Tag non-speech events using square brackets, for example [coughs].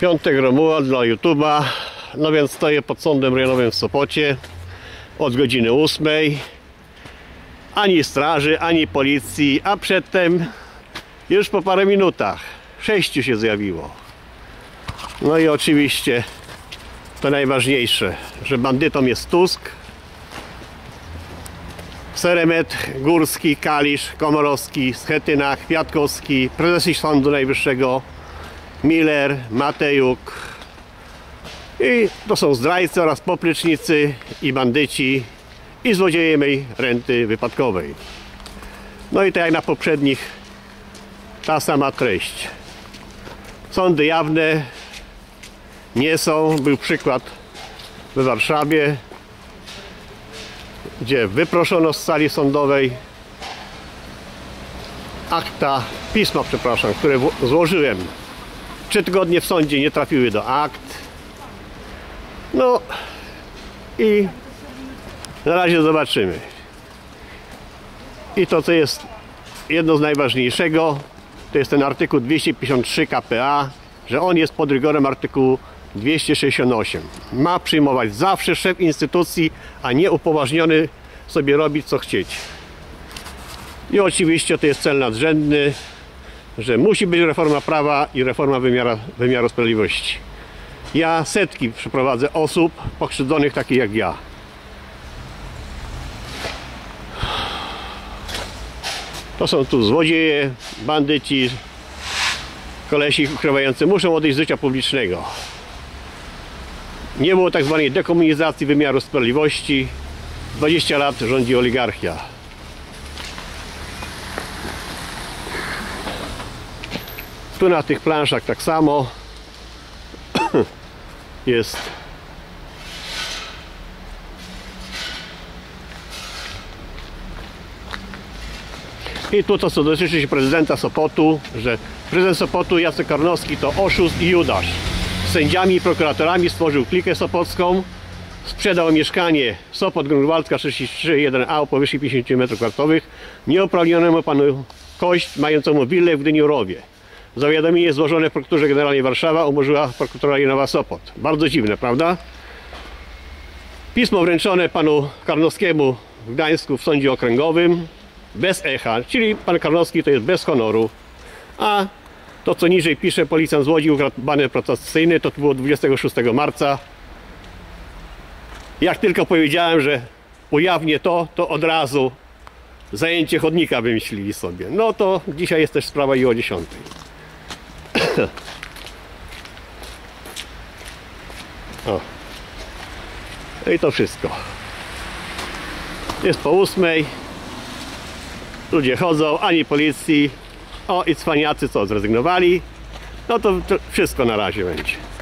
Piątek Romuald dla YouTube'a. No więc stoję pod sądem rejonowym w Sopocie od godziny 8. Ani straży, ani policji, a przedtem już po parę minutach sześciu się zjawiło. No i oczywiście to najważniejsze, że bandytą jest Tusk, Seremet, Górski, Kalisz, Komorowski, Schetyna, Kwiatkowski, prezes Sądu Najwyższego, Miller, Matejuk. I to są zdrajcy oraz poplecznicy i bandyci i złodzieje mej renty wypadkowej. No i tak jak na poprzednich, ta sama treść. Sądy jawne nie są. Był przykład we Warszawie, gdzie wyproszono z sali sądowej akta, pisma, przepraszam, które złożyłem. Trzy tygodnie w sądzie nie trafiły do akt. No i na razie zobaczymy. I to, co jest jedno z najważniejszego, to jest ten artykuł 253 KPA, że on jest pod rygorem artykułu 268. Ma przyjmować zawsze szef instytucji, a nie upoważniony sobie robić co chcieć. I oczywiście to jest cel nadrzędny, że musi być reforma prawa i reforma wymiara, wymiaru sprawiedliwości. Ja setki przeprowadzę osób pokrzywdzonych takich jak ja. To są tu złodzieje, bandyci, kolesi ukrywający. Muszą odejść z życia publicznego. Nie było tak zwanej dekomunizacji wymiaru sprawiedliwości. 20 lat rządzi oligarchia. Tu na tych planszach tak samo [coughs] jest I tu to co dotyczy się prezydenta Sopotu, że prezydent Sopotu Jacek Karnowski to oszust i judasz. Sędziami i prokuratorami stworzył klikę sopocką, sprzedał mieszkanie Sopot Grunwaldzka 63-1A o powierzchni 50 m2 nieuprawnionemu panu Kość mającemu willę w Gdyni-Rowie. Zawiadomienie złożone w prokuraturze generalnej Warszawa umorzyła prokuratura rejonowa Sopot. Bardzo dziwne, prawda? Pismo wręczone panu Karnowskiemu w Gdańsku w sądzie okręgowym bez echa, czyli pan Karnowski to jest bez honoru. A to co niżej pisze policjant z Łodzi ukradł protestacyjny, to było 26 marca. Jak tylko powiedziałem, że ujawnię to, to od razu zajęcie chodnika wymyślili sobie. No to dzisiaj jest też sprawa i o 10. [laughs] o. I to wszystko. Jest po ósmej. Ludzie chodzą, ani policji. O i cwaniacy co zrezygnowali. No to, to wszystko na razie będzie.